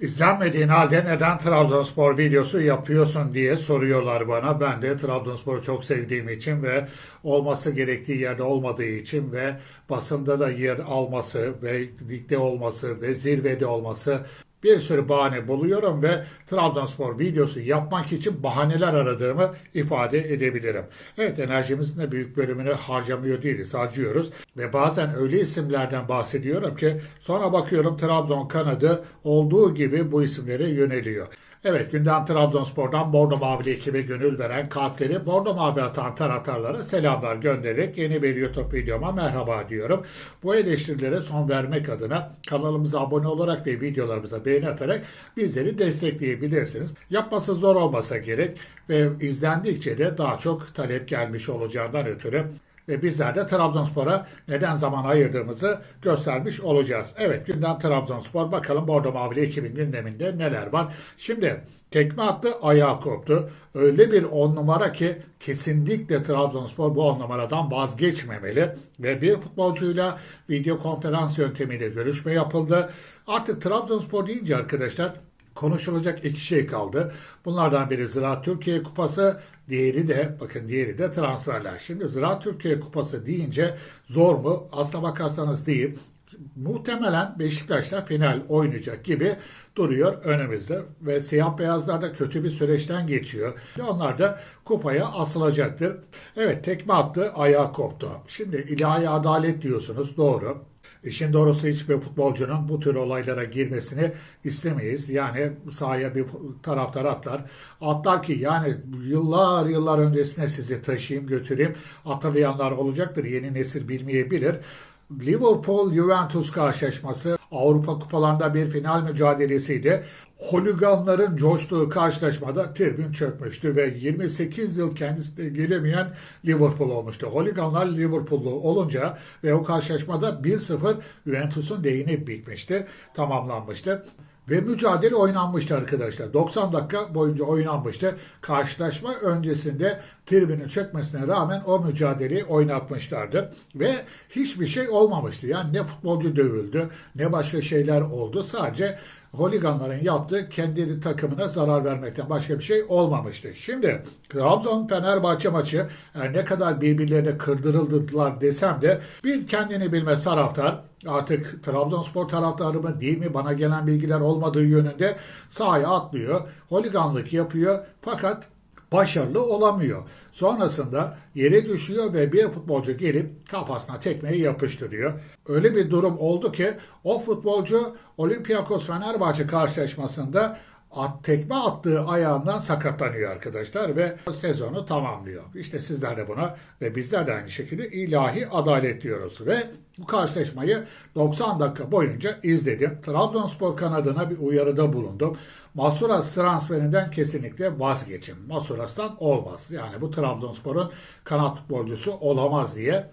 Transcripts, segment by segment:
İzlenmediğin halde neden Trabzonspor videosu yapıyorsun diye soruyorlar bana. Ben de Trabzonspor'u çok sevdiğim için ve olması gerektiği yerde olmadığı için ve basında da yer alması ve ligde olması ve zirvede olması bir sürü bahane buluyorum ve Trabzonspor videosu yapmak için bahaneler aradığımı ifade edebilirim. Evet enerjimizin de büyük bölümünü harcamıyor değiliz, harcıyoruz. Ve bazen öyle isimlerden bahsediyorum ki sonra bakıyorum Trabzon kanadı olduğu gibi bu isimlere yöneliyor. Evet gündem Trabzonspor'dan Bordo Mavili ekibe gönül veren kalpleri Bordo Mavi atan taraftarlara selamlar göndererek yeni bir YouTube videoma merhaba diyorum. Bu eleştirilere son vermek adına kanalımıza abone olarak ve videolarımıza beğeni atarak bizleri destekleyebilirsiniz. Yapması zor olmasa gerek ve izlendikçe de daha çok talep gelmiş olacağından ötürü ve bizler de Trabzonspor'a neden zaman ayırdığımızı göstermiş olacağız. Evet gündem Trabzonspor bakalım Bordo Mavili ekibin gündeminde neler var. Şimdi tekme attı ayağı koptu. Öyle bir on numara ki kesinlikle Trabzonspor bu on numaradan vazgeçmemeli. Ve bir futbolcuyla video konferans yöntemiyle görüşme yapıldı. Artık Trabzonspor deyince arkadaşlar konuşulacak iki şey kaldı. Bunlardan biri Ziraat Türkiye Kupası, diğeri de bakın diğeri de transferler. Şimdi Ziraat Türkiye Kupası deyince zor mu? Aslına bakarsanız değil. Muhtemelen Beşiktaş'ta final oynayacak gibi duruyor önümüzde ve siyah beyazlar da kötü bir süreçten geçiyor. Onlar da kupaya asılacaktır. Evet tekme attı ayağı koptu. Şimdi ilahi adalet diyorsunuz doğru. İşin doğrusu hiçbir futbolcunun bu tür olaylara girmesini istemeyiz. Yani sahaya bir taraftar atlar. Atlar ki yani yıllar yıllar öncesine sizi taşıyayım götüreyim. Hatırlayanlar olacaktır. Yeni nesil bilmeyebilir. Liverpool-Juventus karşılaşması Avrupa kupalarında bir final mücadelesiydi. Holiganların coştuğu karşılaşmada tribün çökmüştü ve 28 yıl kendisine gelemeyen Liverpool olmuştu. Holiganlar Liverpool'lu olunca ve o karşılaşmada 1-0 Juventus'un değini bitmişti, tamamlanmıştı. Ve mücadele oynanmıştı arkadaşlar. 90 dakika boyunca oynanmıştı. Karşılaşma öncesinde tribünün çökmesine rağmen o mücadeleyi oynatmışlardı. Ve hiçbir şey olmamıştı. Yani ne futbolcu dövüldü ne başka şeyler oldu. Sadece holiganların yaptığı kendi takımına zarar vermekten başka bir şey olmamıştı. Şimdi Trabzon Fenerbahçe maçı her ne kadar birbirlerine kırdırıldılar desem de bir kendini bilmez taraftar artık Trabzonspor taraftarı mı değil mi bana gelen bilgiler olmadığı yönünde sahaya atlıyor. Holiganlık yapıyor fakat başarılı olamıyor. Sonrasında yere düşüyor ve bir futbolcu gelip kafasına tekmeyi yapıştırıyor. Öyle bir durum oldu ki o futbolcu Olympiakos Fenerbahçe karşılaşmasında at, tekme attığı ayağından sakatlanıyor arkadaşlar ve sezonu tamamlıyor. İşte sizler de buna ve bizler de aynı şekilde ilahi adalet diyoruz ve bu karşılaşmayı 90 dakika boyunca izledim. Trabzonspor kanadına bir uyarıda bulundum. Masuras transferinden kesinlikle vazgeçin. Masuras'tan olmaz. Yani bu Trabzonspor'un kanat futbolcusu olamaz diye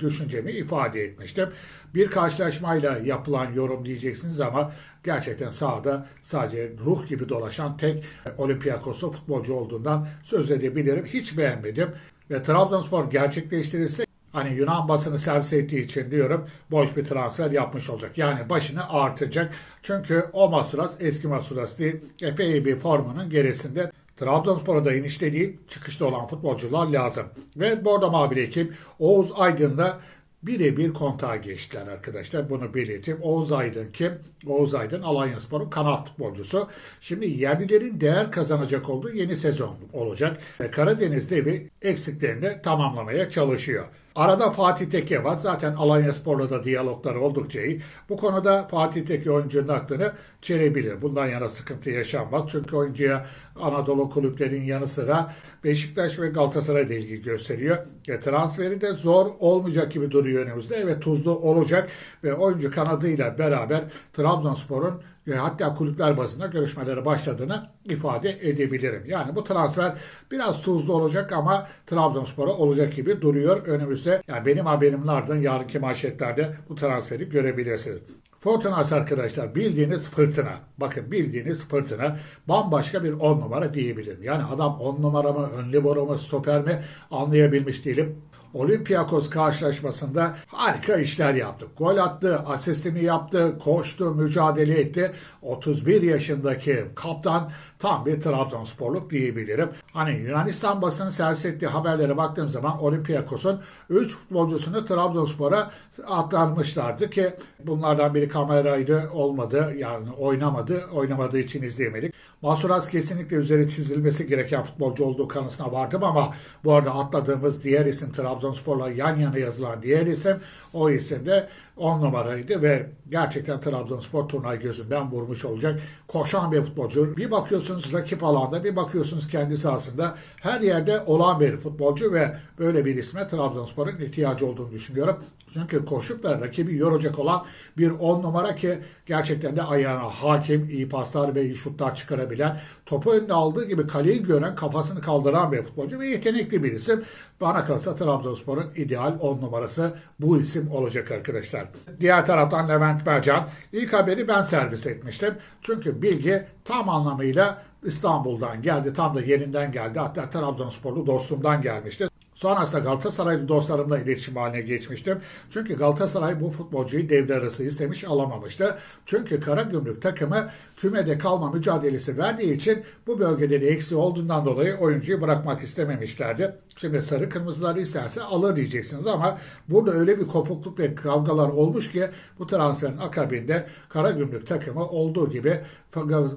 düşüncemi ifade etmiştim. Bir karşılaşmayla yapılan yorum diyeceksiniz ama gerçekten sahada sadece ruh gibi dolaşan tek Olympiakos'ta futbolcu olduğundan söz edebilirim. Hiç beğenmedim ve Trabzonspor gerçekleştirirse Hani Yunan basını servis ettiği için diyorum boş bir transfer yapmış olacak. Yani başını artacak. Çünkü o Masuras eski Masuras değil. Epey bir formunun gerisinde. Trabzonspor'a da inişte değil, çıkışta olan futbolcular lazım. Ve Bordo Mavili ekip Oğuz Aydın'la birebir kontağa geçtiler arkadaşlar. Bunu belirteyim. Oğuz Aydın kim? Oğuz Aydın Alanyaspor'un kanat futbolcusu. Şimdi yerlilerin değer kazanacak olduğu yeni sezon olacak. Karadeniz devi eksiklerini tamamlamaya çalışıyor. Arada Fatih Tekke var. Zaten Alanya Spor'la da diyalogları oldukça iyi. Bu konuda Fatih Tekke oyuncunun aklını çelebilir. Bundan yana sıkıntı yaşanmaz. Çünkü oyuncuya Anadolu kulüplerin yanı sıra Beşiktaş ve Galatasaray da ilgi gösteriyor. E, transferi de zor olmayacak gibi duruyor önümüzde. Evet tuzlu olacak ve oyuncu kanadıyla beraber Trabzonspor'un ve hatta kulüpler bazında görüşmelere başladığını ifade edebilirim. Yani bu transfer biraz tuzlu olacak ama Trabzonspor'a olacak gibi duruyor önümüzde. Yani benim haberimle ardından yarınki manşetlerde bu transferi görebilirsiniz. Fortunas arkadaşlar bildiğiniz fırtına. Bakın bildiğiniz fırtına bambaşka bir 10 numara diyebilirim. Yani adam 10 numara mı, ön libero mu, stoper mi anlayabilmiş değilim. Olympiakos karşılaşmasında harika işler yaptı. Gol attı, asistini yaptı, koştu, mücadele etti. 31 yaşındaki kaptan tam bir Trabzonsporluk diyebilirim. Hani Yunanistan basını servis ettiği haberlere baktığım zaman Olympiakos'un 3 futbolcusunu Trabzonspor'a aktarmışlardı ki bunlardan biri kameraydı olmadı yani oynamadı. Oynamadığı için izleyemedik. Masuras kesinlikle üzeri çizilmesi gereken futbolcu olduğu kanısına vardım ama bu arada atladığımız diğer isim Trabzonspor'la yan yana yazılan diğer isim. O isim de 10 numaraydı ve gerçekten Trabzonspor turnayı gözünden vurmuş olacak. Koşan bir futbolcu. Bir bakıyorsunuz rakip alanda, bir bakıyorsunuz kendi sahasında. Her yerde olan bir futbolcu ve böyle bir isme Trabzonspor'un ihtiyacı olduğunu düşünüyorum. Çünkü koşup da rakibi yoracak olan bir 10 numara ki gerçekten de ayağına hakim, iyi paslar ve iyi şutlar çıkarabilen, topu önüne aldığı gibi kaleyi gören, kafasını kaldıran bir futbolcu ve yetenekli bir isim. Bana kalırsa Trabzonspor'un ideal 10 numarası bu isim olacak arkadaşlar. Diğer taraftan Levent Mercan. İlk haberi ben servis etmiştim. Çünkü bilgi tam anlamıyla İstanbul'dan geldi. Tam da yerinden geldi. Hatta Trabzonsporlu dostumdan gelmişti. Sonrasında Galatasaraylı dostlarımla iletişim haline geçmiştim. Çünkü Galatasaray bu futbolcuyu devre arası istemiş alamamıştı. Çünkü Karagümrük takımı kümede kalma mücadelesi verdiği için bu bölgede de eksi olduğundan dolayı oyuncuyu bırakmak istememişlerdi. Şimdi sarı kırmızıları isterse alır diyeceksiniz ama burada öyle bir kopukluk ve kavgalar olmuş ki bu transferin akabinde Karagümrük takımı olduğu gibi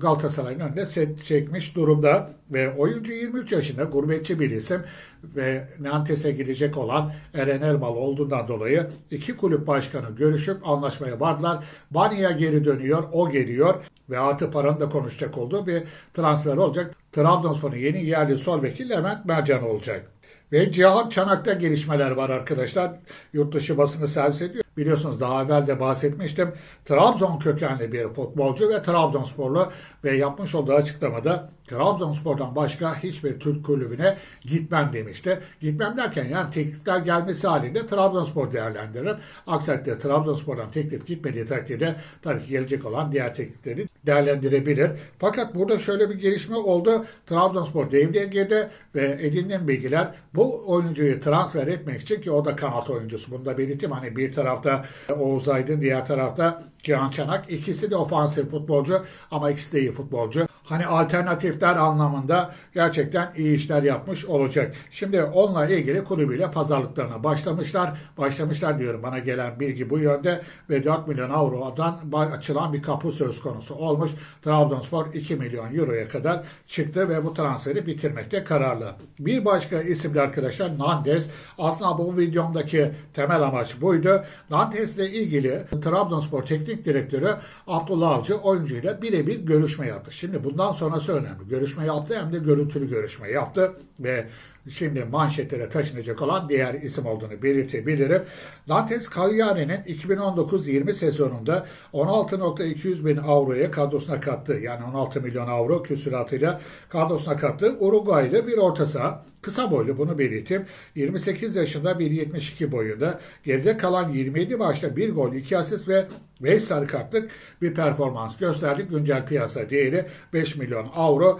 Galatasaray'ın önüne set çekmiş durumda ve oyuncu 23 yaşında gurbetçi bir isim ve Nantes'e gidecek olan Eren Elmalı olduğundan dolayı iki kulüp başkanı görüşüp anlaşmaya vardılar. Banya geri dönüyor, o geliyor ve artı paranın da konuşacak olduğu bir transfer olacak. Trabzonspor'un yeni yerli sol beki Levent Mercan olacak. Ve Cihan Çanak'ta gelişmeler var arkadaşlar. Yurt dışı basını servis ediyor. Biliyorsunuz daha evvel de bahsetmiştim. Trabzon kökenli bir futbolcu ve Trabzonsporlu ve yapmış olduğu açıklamada Trabzonspor'dan başka hiçbir Türk kulübüne gitmem demişti. Gitmem derken yani teklifler gelmesi halinde Trabzonspor değerlendiririm. Aksi takdirde Trabzonspor'dan teklif gitmediği takdirde tabii ki gelecek olan diğer teklifleri değerlendirebilir. Fakat burada şöyle bir gelişme oldu. Trabzonspor devreye girdi ve edinilen bilgiler bu oyuncuyu transfer etmek için ki o da kanat oyuncusu. Bunu da belirteyim. Hani bir tarafta Oğuz Aydın, diğer tarafta Cihan Çanak. İkisi de ofansif futbolcu ama ikisi de iyi futbolcu. Hani alternatifler anlamında gerçekten iyi işler yapmış olacak. Şimdi onunla ilgili kulübüyle pazarlıklarına başlamışlar. Başlamışlar diyorum bana gelen bilgi bu yönde ve 4 milyon avrodan açılan bir kapı söz konusu olmuş. Trabzonspor 2 milyon euroya kadar çıktı ve bu transferi bitirmekte kararlı. Bir başka isimli arkadaşlar Nandes. Aslında bu videomdaki temel amaç buydu. Nantes ile ilgili Trabzonspor Teknik Direktörü Abdullah Avcı oyuncuyla birebir görüşme yaptı. Şimdi bundan sonrası önemli. Görüşme yaptı hem de görüntülü görüşme yaptı ve şimdi manşetlere taşınacak olan diğer isim olduğunu belirtebilirim. Nantes Cagliari'nin 2019-20 sezonunda 16.200 bin avroya kadrosuna kattı. Yani 16 milyon avro küsuratıyla kadrosuna kattı. Uruguaylı bir orta saha. Kısa boylu bunu belirteyim. 28 yaşında 1.72 boyunda. Geride kalan 27 maçta 1 gol, 2 asist ve 5 sarı kartlık bir performans gösterdi. Güncel piyasa değeri 5 milyon avro.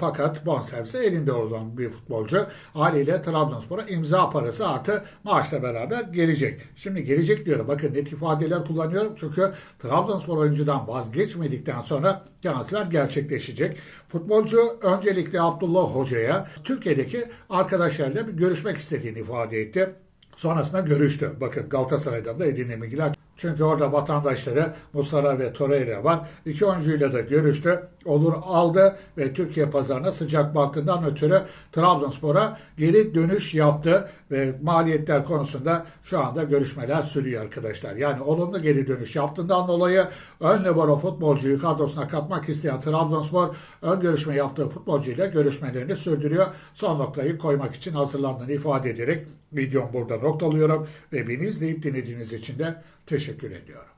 Fakat bonservisi elinde olan bir futbolcu. Haliyle Trabzonspor'a imza parası artı maaşla beraber gelecek. Şimdi gelecek diyorum. Bakın net ifadeler kullanıyorum. Çünkü Trabzonspor oyuncudan vazgeçmedikten sonra transfer gerçekleşecek. Futbolcu öncelikle Abdullah Hoca'ya Türkiye'deki arkadaşlarıyla bir görüşmek istediğini ifade etti. Sonrasında görüştü. Bakın Galatasaray'dan da edinilen bilgiler. Çünkü orada vatandaşları Muslera ve Torreira var. İki oyuncuyla da görüştü. Olur aldı ve Türkiye pazarına sıcak baktığından ötürü Trabzonspor'a geri dönüş yaptı ve maliyetler konusunda şu anda görüşmeler sürüyor arkadaşlar. Yani olumlu geri dönüş yaptığından dolayı ön libero futbolcuyu kadrosuna katmak isteyen Trabzonspor ön görüşme yaptığı futbolcuyla görüşmelerini sürdürüyor. Son noktayı koymak için hazırlandığını ifade ederek videomu burada noktalıyorum ve beni izleyip dinlediğiniz için de teşekkür ediyorum.